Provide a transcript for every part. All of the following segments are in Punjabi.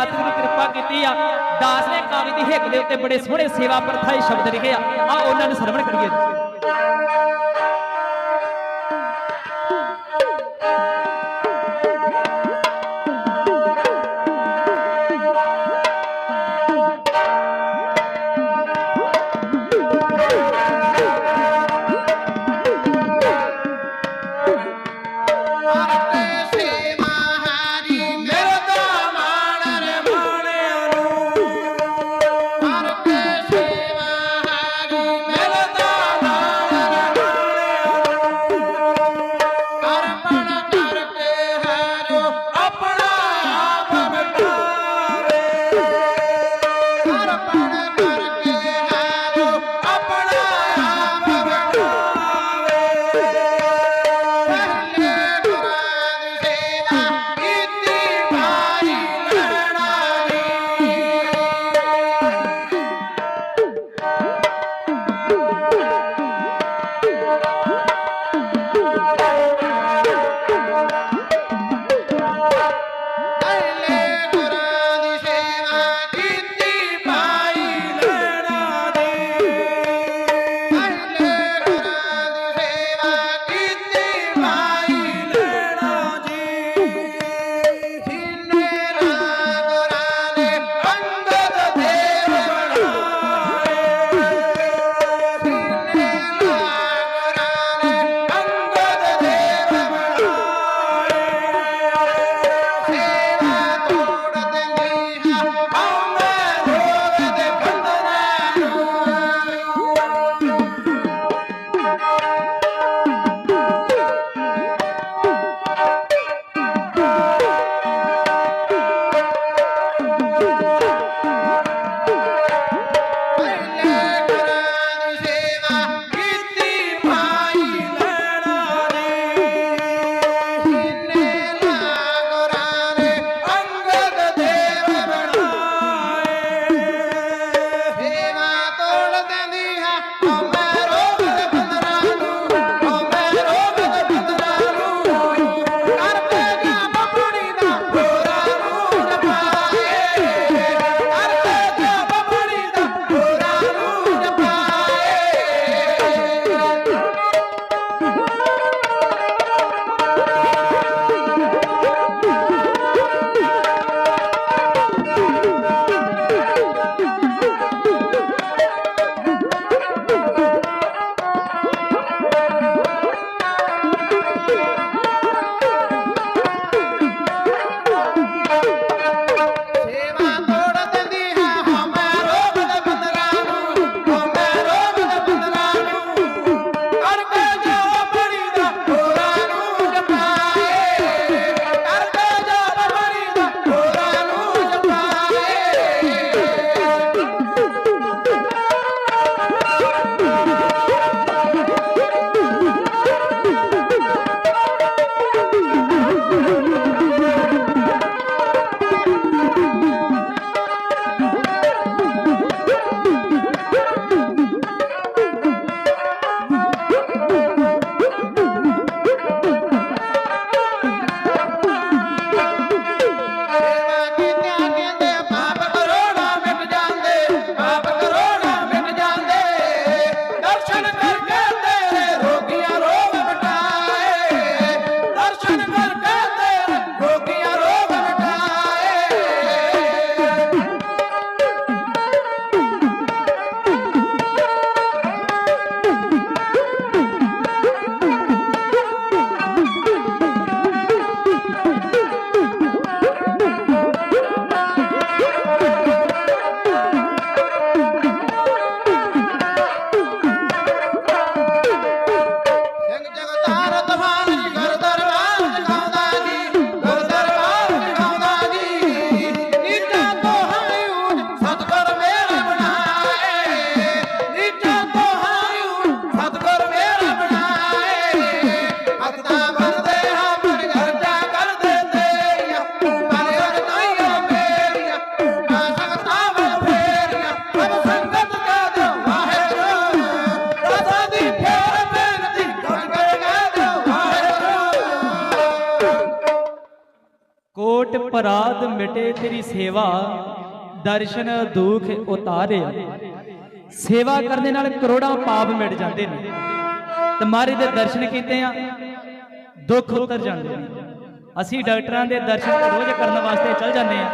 ਮਾਤਰ ਨੂੰ ਕਿਰਪਾ ਕੀਤੀ ਆ। ਦਾਸ ਨੇ ਕਾਲੀ ਦੀ ਹਿੱਕ ਦੇ ਉੱਤੇ ਬੜੇ ਸੋਹਣੇ ਸੇਵਾ ਪ੍ਰਥਾਏ ਸ਼ਬਦ ਲਿਖੇ ਆ। ਆ ਉਹਨਾਂ ਨੂੰ ਸਰਵਣ ਕਰੀਏ। Woo! ਮਿਟੇ ਤੇਰੀ ਸੇਵਾ, ਦਰਸ਼ਨ ਦੁਖ ਉਤਾਰਿਆ ਸੇਵਾ ਕਰਨ ਦੇ ਨਾਲ ਕਰੋੜਾਂ ਪਾਪ ਮਿਟ ਜਾਂਦੇ ਨੇ। ਤੇ ਮਹਾਰਾਜ ਦੇ ਦਰਸ਼ਨ ਕੀਤੇ ਆ, ਦੁੱਖ ਉਤਰ ਜਾਂਦੇ ਨੇ। ਅਸੀਂ ਡਾਕਟਰਾਂ ਦੇ ਦਰਸ਼ਨ ਰੋਜ਼ ਕਰਨ ਵਾਸਤੇ ਚੱਲ ਜਾਂਦੇ ਆ,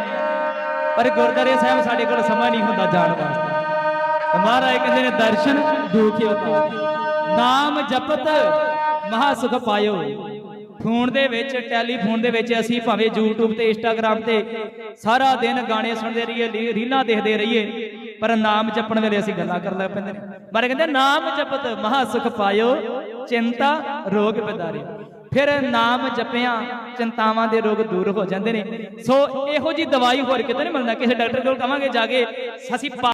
ਪਰ ਗੁਰਦਾਰੇ ਸਾਹਿਬ ਸਾਡੇ ਕੋਲ ਸਮਾਂ ਨਹੀਂ ਹੁੰਦਾ ਜਾਣ ਵਾਸਤੇ ਤੇ ਮਹਾਰਾਜ ਕਹਿੰਦੇ ਨੇ, ਦਰਸ਼ਨ ਦੁਖ ਉਤਾਰ। ਨਾਮ ਜਪਤ ਮਹਾ ਸੁਖ ਪਾਇਓ। ਫੋਨ ਦੇ ਵਿੱਚ, ਟੈਲੀਫੋਨ ਦੇ ਵਿੱਚ ਅਸੀਂ ਭਾਵੇਂ YouTube ਤੇ Instagram ਤੇ ਸਾਰਾ ਦਿਨ ਗਾਣੇ ਸੁਣਦੇ ਰਹੀਏ ਰੀਲਾਂ ਦੇਖਦੇ ਰਹੀਏ, ਪਰ ਨਾਮ ਜਪਣ ਵੇਲੇ ਅਸੀਂ ਗੱਲਾਂ ਕਰਨ ਲੱਗ ਪੈਂਦੇ ਨੇ। ਪਰ ਕਹਿੰਦੇ ਨਾਮ ਜਪਤ ਮਹਾ ਸੁਖ ਪਾਇਓ, ਚਿੰਤਾ ਰੋਗ ਬਿਦਾਰੇ। ਫਿਰ ਨਾਮ ਜਪਿਆ, ਚਿੰਤਾਵਾਂ ਦੇ ਰੋਗ ਦੂਰ ਹੋ ਜਾਂਦੇ ਨੇ। ਸੋ ਇਹੋ ਜੀ ਦਵਾਈ ਹੋਰ ਕਿਤੇ ਨਹੀਂ ਮਿਲਣਾ, ਕਿਸੇ ਡਾਕਟਰ ਕੋਲ ਕਵਾਂਗੇ, ਜਾ ਕੇ ਅਸੀਂ